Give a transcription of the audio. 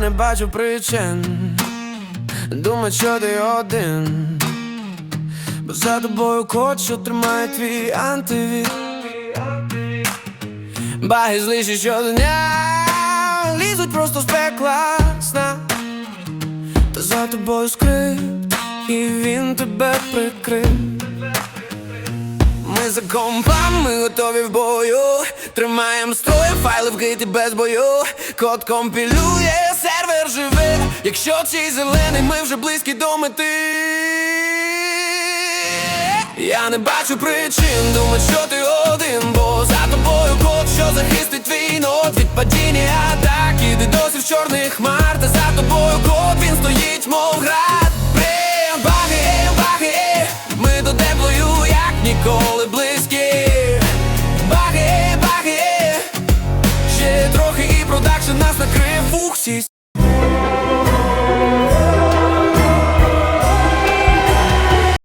бачу причин Думаю, що ти один. Бо за тобою кот, що тримає твій антивід Баги зліші щодня Лізуть просто з пекла сна. Та за тобою скрипт І він тебе прикрив. Ми за компами готові в бою. Тримаєм строї, файли вкриті без бою. Код компілює, Якщо цей зелений, ми вже близькі до мети. Я не бачу причин, думать, що ти один Бо за тобою код, що захистить твій нот. Від падіння атак, іди досі в чорних хмар. Та за тобою код, він стоїть, мов град. Бем, баги, баги Ми до теплою, як ніколи близькі. Баги, баги Ще трохи і продакшн нас накрив. Фух, сість